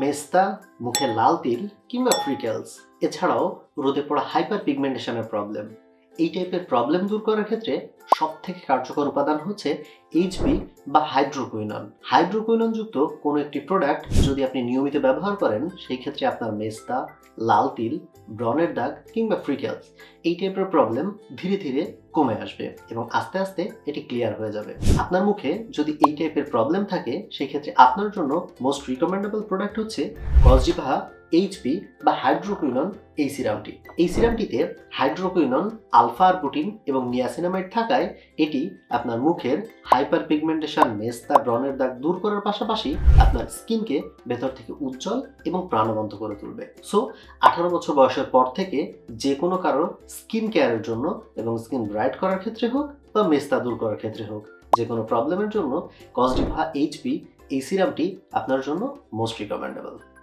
মেস্তা মুখে লাল তিল কিংবা ফ্রিকেলস। এছাড়াও রোদে পড়া হাইপার পিগমেন্টেশনের প্রবলেম। এই টাইপের প্রবলেম দূর করার ক্ষেত্রে সব থেকে কার্যকর উপাদান হচ্ছে এইচবি বা হাইড্রোকুইনন হাইড্রোকুইনন যুক্ত কোনো একটি প্রোডাক্ট যদি আপনি নিয়মিত ব্যবহার করেন, সেই ক্ষেত্রে আপনার মেস্তা, লাল তিল ব্রনের দাগ কিংবা ফ্রিকেলস এই টাইপের প্রবলেম ধীরে ধীরে কমে আসবে এবং আস্তে আস্তে এটি ক্লিয়ার হয়ে যাবে। আপনার মুখে যদি এই টাইপের প্রবলেম থাকে, সেই ক্ষেত্রে আপনার জন্য মোস্ট রিকমেন্ডেবল প্রোডাক্ট হচ্ছে কসজিভা এইচপি বা হাইড্রোকুইনন এই সিরামটি এই সিরামটিতে হাইড্রোকুইনন আলফা আরবুটিন এবং নিয়াসিনামাইড থাকায় এটি আপনার মুখের হাইপার পিগমেন্টেশন মেস্তা ব্রনের দাগ দূর করার পাশাপাশি আপনার স্কিনকে ভেতর থেকে উজ্জ্বল এবং প্রাণবন্ত করে তুলবে। সো আঠারো বছর বয়সের পর থেকে যে কোনো কারোর স্কিন কেয়ারের জন্য এবং স্কিন ব্রাইট করার ক্ষেত্রে হোক বা মেস্তা দূর করার ক্ষেত্রে হোক যে কোনো প্রবলেমের জন্য কসডিভা এইচপি এই সিরামটি আপনার জন্য মোস্ট রিকমেন্ডেবল